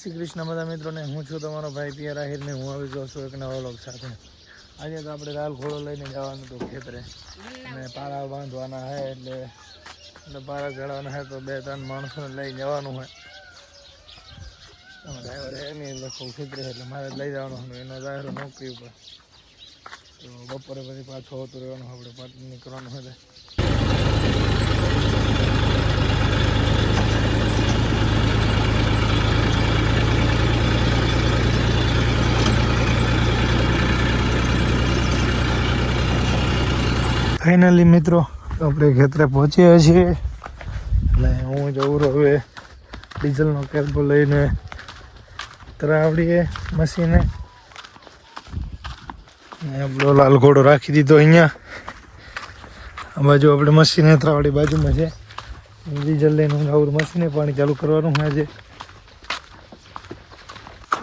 શ્રી કૃષ્ણ બધા મિત્રોને. હું છું તમારો ભાઈ પિયર આહિરને હું આવી ગયો છું એક નવા લોક સાથે. આજે તો આપણે રાલ ઘોડો લઈને જવાનું હતું ખેતરે. અને પારા બાંધવાના હે એટલે એટલે પારા ચડાવવાના હે તો બે ત્રણ માણસોને લઈને જવાનું હોય. ડ્રાઈવર એટલે ખૂબ ખેતરે એટલે મારે લઈ જવાનું હતું. એનો ડ્રાઈવર નોકરી ઉપર. તો બપોરે પછી પાછો હોતું રહેવાનું આપણે પાછું નીકળવાનું હોય ફાઇનલી મિત્રો, આપણે ખેતરે પહોંચ્યા છીએ. અને હું જવું હવે ડીઝલનો કેલ્પો લઈને તરાવડીએ મશીને. આપણો લાલ ઘોડો રાખી દીધો અહીંયા. આ બાજુ આપણે મશીને ત્રાવડી બાજુમાં છે. ડીઝલ લઈને હું આવું મશીને પાણી ચાલુ કરવાનું આજે.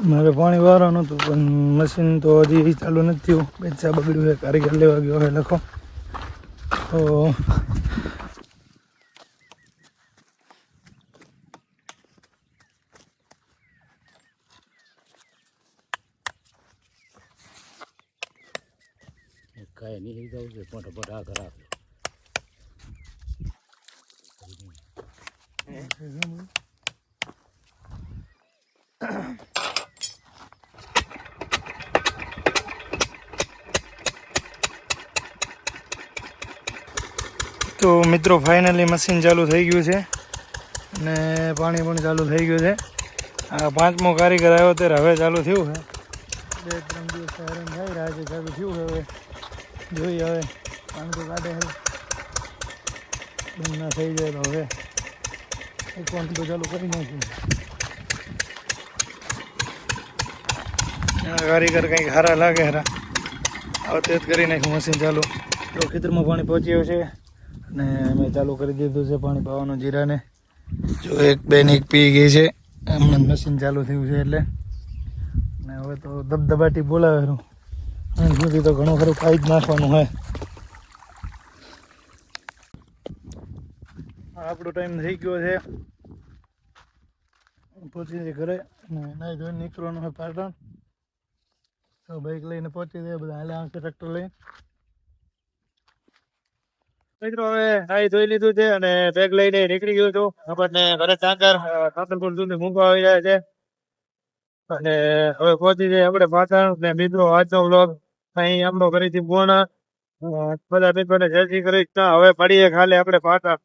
મારે પાણી વારવાનું હતું, પણ મશીન તો હજી ચાલુ નથી થયું. બેચા બગડ્યું છે, કારીગર લેવા ગયો હોય લખો. તો કાંઈ નહીં લઈ જવું છે ફટાફટ આ ખરાબ તો મિત્રો ફાઇનલી મશીન ચાલુ થઈ ગયું છે. અને પાણી પણ ચાલુ થઈ ગયું છે. આ પાંચમો કારીગર આવ્યો ત્યારે હવે ચાલુ થયું છે. બે ત્રણ દિવસ હેરાન થઈ રહ્યા છે ચાલુ થયું હવે. જોઈએ હવે, પાણી તો કાઢે હવે બંધ થઈ જાય તો હવે. એક પાણી તો ચાલુ કરી નાખ્યું કારીગર કંઈક હારા લાગે, હારા. આવતે જ કરી નાખ્યું મશીન ચાલુ. તો ખેતરમાં પાણી પહોંચ્યું છે. અને મેં ચાલુ કરી દીધું છે પાણી પાવાનું જીરાને. જો એક બેન એક પી ગઈ છે. હમણાં મશીન ચાલુ થયું છે એટલે. ને હવે તો ધબધબાટી બોલાવેલું. સુધી તો ઘણું ખરું ખાઈ જ નાખવાનું હોય. આપણો ટાઈમ થઈ ગયો છે. પહોંચી જાય ઘરે અને નાઈ ધોઈને નીકળવાનું હોય પાટણ. તો બાઈક લઈને પહોંચી જાય બધા હાલે આવશે ટ્રેક્ટર લઈને. મિત્રો, હવે નાઈ ધોઈ લીધું છે અને બેગ લઈને નીકળી ગયો છું. આપણને ઘરે ચાકર સાતલપુર સુધી મૂકવા આવી જાય છે. અને હવે પહોંચી જાય આપણે પાછળ. ને મિત્રો, આજનો વ્લોગ અહીં આમનો ફરીથી પૂર્ણ. બધા મિત્રોને જય શ્રી કૃષ્ણ. હવે પડીએ ખાલી આપણે પાછળ.